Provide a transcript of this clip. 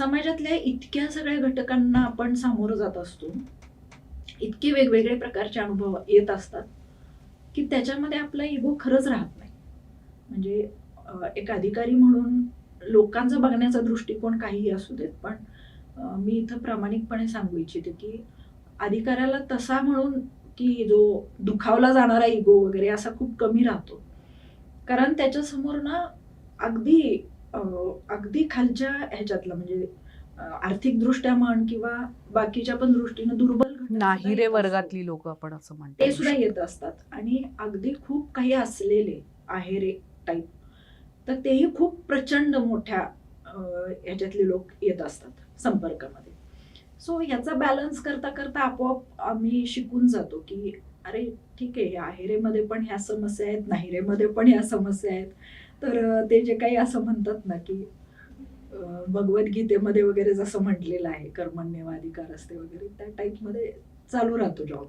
समाजातल्या इतक्या सगळ्या घटकांना आपण सामोरं जात असतो. इतके वेगवेगळे प्रकारचे अनुभव येत असतात की त्याच्यामध्ये आपला इगो खरंच राहत नाही. म्हणजे एक अधिकारी म्हणून लोकांचा बघण्याचा दृष्टिकोन काहीही असू देत पण मी इथं प्रामाणिकपणे सांगू इच्छिते की अधिकाऱ्याला तसा म्हणून की जो दुखावला जाणारा इगो वगैरे असा खूप कमी राहतो. कारण त्याच्यासमोर ना अगदी अगदी खालच्या ह्याच्यातलं म्हणजे अं, आर्थिकदृष्ट्या म्हण किंवा बाकीच्या पण दृष्टीनं दुर्बल येत असतात. वर्गातली लोक आपण असं म्हणतो. ते सुद्धा येत असतात. आणि अगदी खूप काही असलेले आहेरे टाईप तर तेही खूप प्रचंड मोठ्या ह्याच्यातले लोक येत असतात संपर्कामध्ये. सो याचा बॅलन्स करता करता आपोआप आम्ही शिकून जातो की अरे ठीक आहे आहेरेमध्ये पण ह्या समस्या आहेत नाहिरेमध्ये पण ह्या समस्या आहेत. तर ते जे काही असं म्हणतात ना की भगवद्गीतेमध्ये वगैरे जसं म्हटलेलं आहे कर्मण्यवाधिकार असते वगैरे त्या टाईपमध्ये चालू राहतो जॉब